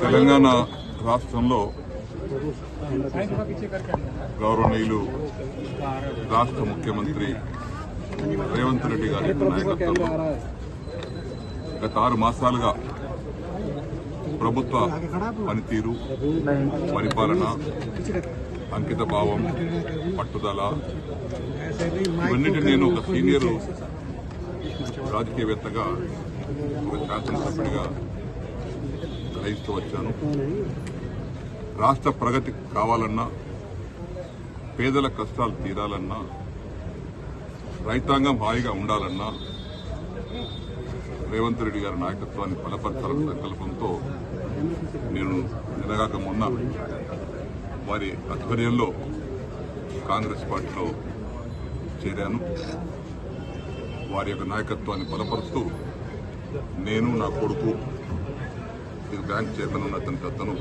తెలంగాణ రాష్ట్రంలో గౌరవనీయులు రాష్ట్ర ముఖ్యమంత్రి రేవంత్ రెడ్డి గారి నాయకత్వంలో గత ఆరు మాసాలుగా ప్రభుత్వ పనితీరు పరిపాలన అంకిత భావం పట్టుదల ఇవన్నిటి నేను ఒక సీనియర్ రాజకీయవేత్తగా ఒక శాసనసభ్యుడిగా గ్రహిస్తూ వచ్చాను. రాష్ట్ర ప్రగతి కావాలన్నా పేదల కష్టాలు తీరాలన్నా రైతాంగం హాయిగా ఉండాలన్నా రేవంత్ రెడ్డి గారి నాయకత్వాన్ని బలపరచాలన్న సంకల్పంతో నేను నినగాక మొన్న వారి ఆధ్వర్యంలో కాంగ్రెస్ పార్టీలో చేరాను. వారి యొక్క నాయకత్వాన్ని బలపరుస్తూ నేను నా కొడుకు ఇది బ్యాంక్ చైర్మన్ ఉన్న అతని అతను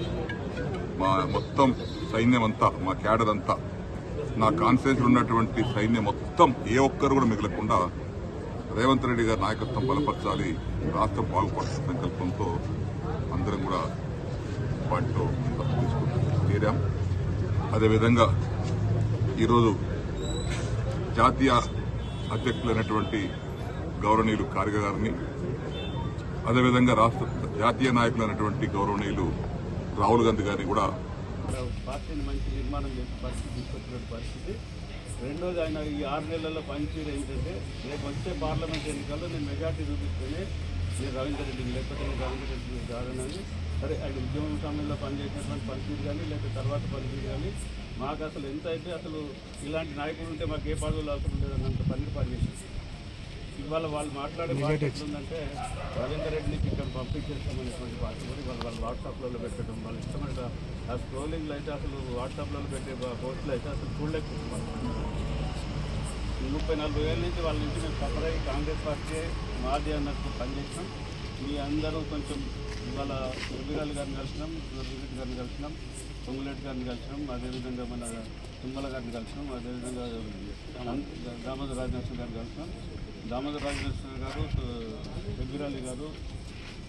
మా మొత్తం సైన్యం అంతా మా క్యాడర్ అంతా నా కాన్ఫిడెన్స్లో ఉన్నటువంటి సైన్యం మొత్తం ఏ ఒక్కరు కూడా మిగలకుండా రేవంత్ రెడ్డి గారి నాయకత్వం బలపరచాలి రాష్ట్రం బాగుపడాలి సంకల్పంతో అందరం కూడా వాటితో తీరాం అదేవిధంగా ఈరోజు జాతీయ అధ్యక్షులైనటువంటి గౌరవనీయులు కార్గ గారిని అదేవిధంగా రాష్ట్ర జాతీయ నాయకులైనటువంటి గౌరవనీయులు రాహుల్ గాంధీ గారిని కూడా పార్టీని మంచి నిర్మాణం చేసే పరిస్థితి తీసుకొచ్చినటువంటి పరిస్థితి. రెండోది ఆయన ఈ ఆరు నెలల్లో పనిచేయడం ఏంటంటే రేపు వచ్చే పార్లమెంట్ ఎన్నికల్లో నేను మెజార్టీ చూపిస్తేనే నేను రవీందర్ రెడ్డిని లేకపోతే నేను రవీందర్ రెడ్డి కాదనని సరే ఆయన ఉద్యమం సమయంలో పనిచేసినటువంటి పనితీరు కానీ లేకపోతే తర్వాత పనితీరు కానీ మాకు అసలు ఎంత అయితే అసలు ఇలాంటి నాయకులు ఉంటే మాకు ఏ పదవులు అవసరం లేదన్నంత పని పనిచేసింది ఇవాళ వాళ్ళు మాట్లాడే మాట ఎట్లుందంటే రవీందర్ రెడ్డిని ఇక్కడ పంపించేస్తామనేటువంటి పార్టీ కూడా ఇవాళ వాళ్ళు వాట్సాప్లలో పెట్టడం వాళ్ళు ఇష్టమైన ఆ స్క్రోలింగ్లో అయితే అసలు వాట్సాప్లలో పెట్టే పోస్టులు అయితే అసలు చూడలేకపోతున్నాం ఈ ముప్పై నలభై వేల నుంచి వాళ్ళ నుంచి మేము అయ్యి కాంగ్రెస్ పార్టీ మాది అన్నట్టు పనిచేసినాం మీ అందరూ కొంచెం ఇవాళ రవిరాలు గారిని కలిసినాం రవిరెడ్డి గారిని కలిసినాం పొంగులెడ్డి గారిని కలిసినాం అదేవిధంగా మన తుమ్మల గారిని కలిసినాం అదేవిధంగా దామోదర రాజనరసింహ గారిని కలిసినాం. దామోదర రాజనరసింహ గారు రవిరాలి గారు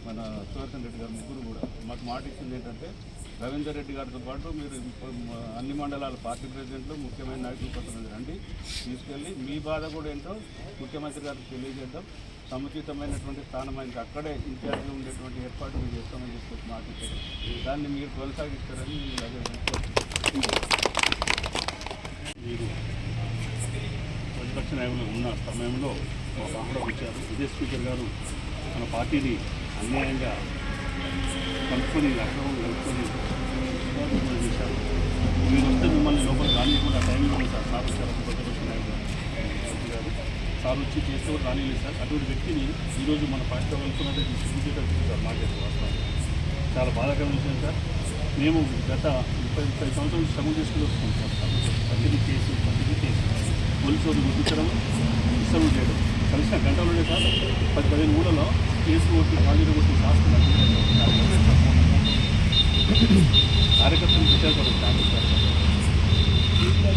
మన సుదర్శన్ రెడ్డి గారు ముగ్గురు కూడా మాకు మాట ఇచ్చింది ఏంటంటే రవీందర్ రెడ్డి గారితో పాటు మీరు అన్ని మండలాల పార్టీ ప్రెసిడెంట్లు ముఖ్యమైన నాయకులు కొంతమంది రండి తీసుకెళ్ళి మీ బాధ కూడా ఏంటో ముఖ్యమంత్రి గారికి తెలియజేద్దాం. సముచితమైనటువంటి స్థానం ఆయనకి అక్కడే ఇన్ఛార్జ్గా ఉండేటువంటి ఏర్పాటు మీరు చేస్తామని చెప్పి మాట ఇచ్చారు దాన్ని మీరు కొనసాగిస్తారని నేను అదే మీరు ప్రతిపక్ష నాయకులు ఉన్న సమయంలో ఒక ఆహ్వానం ఇచ్చారు విజయ్ స్పీకర్ గారు మన పార్టీని అన్యాయంగా కలుపుకొని అక్రమం కలుపుకొని చేశారు మీరు వస్తే మిమ్మల్ని లోపల రానియకుండా టైంలో సార్ సార్ వచ్చారు. ఒక ప్రతిపక్ష గారు సార్ వచ్చి చేస్తే కూడా రానిలేదు సార్. అటువంటి వ్యక్తిని ఈరోజు మన పార్టీలో వెళ్తున్నట్టే డిస్ట్రిబ్యూటర్ సార్ మాకేసి వాస్తవం చాలా బాధాకరమైన విషయం సార్. మేము గత ముప్పై ముప్పై సంవత్సరాలు శ్రమ చేసుకుని వస్తున్నాం సార్. ప్రతిదీ కేసు ప్రతిదీ కేసు. పోలీసు వాళ్ళు గుర్తించడం ఇష్టం చేయడం కలిసిన గంటలోనే సార్ పది పదిహేను ఊళ్ళలో కేసు కొట్టి హాజరు కొట్టి శాస్త్రం కార్యకర్తలు పెట్టారు కదా కాంగ్రెస్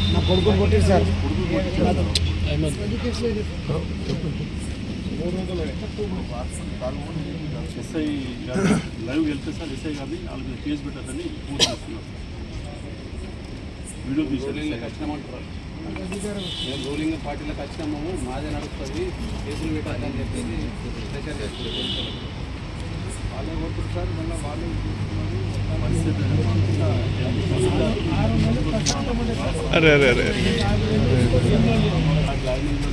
నా సార్. ఎస్ఐ గారు లైవ్ వెళ్తే సార్ ఎస్ఐ గారిని వాళ్ళ మీద కేసు పెట్టదని పూర్తి చేస్తున్నారు వీడియో తీసారు కచ్చినామంటారు మేము రూలింగ్ పార్టీలకు వచ్చినాము మాదే నడుస్తుంది. కేసులు పెట్టాలని చెప్పేసి ప్రెషర్ చేస్తుంది వాళ్ళే కొడుతున్నారు సార్ మళ్ళీ వాళ్ళే అరే అరే అరే. లైనింగ్లో